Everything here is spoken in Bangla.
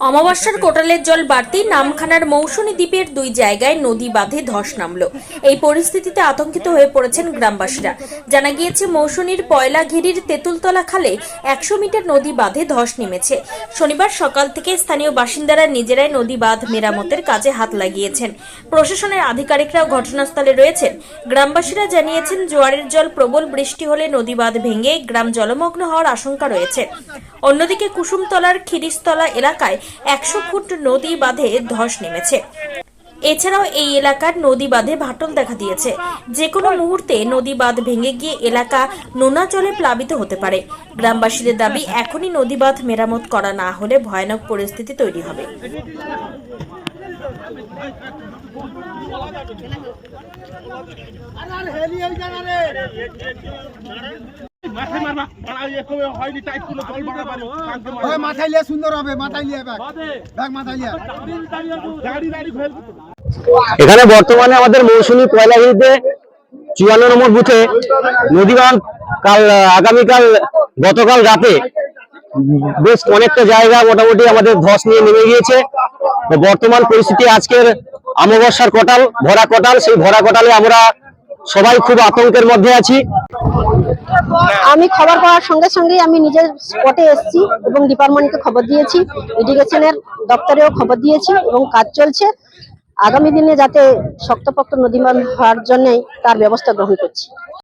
অমাবস্যার কোটালের জল বাড়তি নামখানার মৌসুমী দ্বীপের দুই জায়গায় নদী বাঁধে ধস নামল। এই পরিস্থিতিতে আতঙ্কিত হয়ে পড়েছেন গ্রামবাসীরা। জানা গিয়েছে মৌসুমীর পয়লাঘিরির তেঁতুলতলা খালে একশো মিটার নদী বাঁধে ধস নেমেছে। শনিবার সকাল থেকে স্থানীয় বাসিন্দারা নিজেরাই নদী বাঁধ মেরামতের কাজে হাত লাগিয়েছেন। প্রশাসনের আধিকারিকরাও ঘটনাস্থলে রয়েছেন। গ্রামবাসীরা জানিয়েছেন, জোয়ারের জল প্রবল বৃষ্টি হলে নদী বাঁধ ভেঙে গ্রাম জলমগ্ন হওয়ার আশঙ্কা রয়েছে। অন্যদিকে কুসুমতলার খিরিস্তলা এলাকায় একশো ফুট নদী বাঁধে ধস নেমেছে। এছাড়াও এই এলাকার নদী বাঁধে ভাটল দেখা দিয়েছে। যে কোনো মুহূর্তে নদী বাঁধ ভেঙে গিয়ে এলাকা নোনা জলে প্লাবিত হতে পারে। গ্রামবাসীদের দাবি, এখনই নদী বাঁধ মেরামত করা না হলে ভয়ানক পরিস্থিতি তৈরি হবে। করে হয়নি টাইট কোনো জল বাড়াবানো মাথায় লিয়ে সুন্দর হবে মাথায় লিয়ে ব্যাগ। ব্যাগ মাথায় লিয়ে দাঁড়ি দাঁড়ি ঘুরে এখানে বর্তমানে আমাদের মৌসুমী পয়লাগিরিতে চুয়ান্ন নম্বর বুথে নদীবান কাল আগামীকাল গতকাল রাতে বেশ অনেকটা জায়গা মোটামুটি আমাদের ধস নিয়ে নেমে গিয়েছে। তো বর্তমান পরিস্থিতি আজকের অমাবস্যার কটাল ভরা কটাল সেই ভরা কটালে আমরা সবাই খুব আতঙ্কের মধ্যে আছি। আমি খবর পাওয়ার সঙ্গে সঙ্গে আমি নিজের স্পটে এসেছি এবং ডিপার্টমেন্টকে খবর দিয়েছি ইরিগেশনের দপ্তরেও খবর দিয়েছি এবং কাজ চলছে। আগামী দিনে যাতে শক্তপোক্ত নদীমান হওয়ার জন্যই তার ব্যবস্থা গ্রহণ করছি।